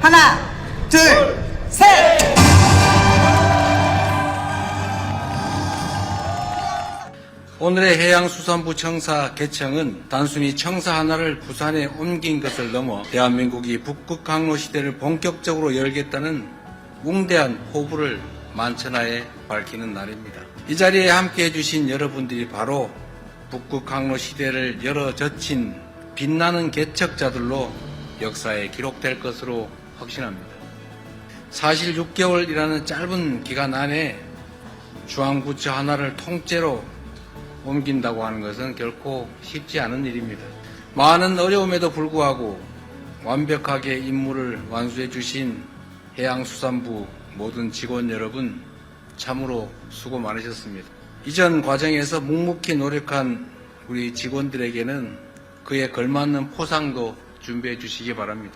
하나, 둘, 셋! 오늘의 해양수산부 청사 개청은 단순히 청사 하나를 부산에 옮긴 것을 넘어 대한민국이 북극 항로 시대를 본격적으로 열겠다는 웅대한 포부를 만천하에 밝히는 날입니다. 이 자리에 함께 해주신 여러분들이 바로 북극 항로 시대를 열어젖힌 빛나는 개척자들로 역사에 기록될 것으로 확신합니다. 사실 6개월이라는 짧은 기간 안에 중앙부처 하나를 통째로 옮긴다고 하는 것은 결코 쉽지 않은 일입니다. 많은 어려움에도 불구하고 완벽하게 임무를 완수해 주신 해양수산부 모든 직원 여러분 참으로 수고 많으셨습니다. 이전 과정에서 묵묵히 노력한 우리 직원들에게는 그에 걸맞는 포상도 준비해 주시기 바랍니다.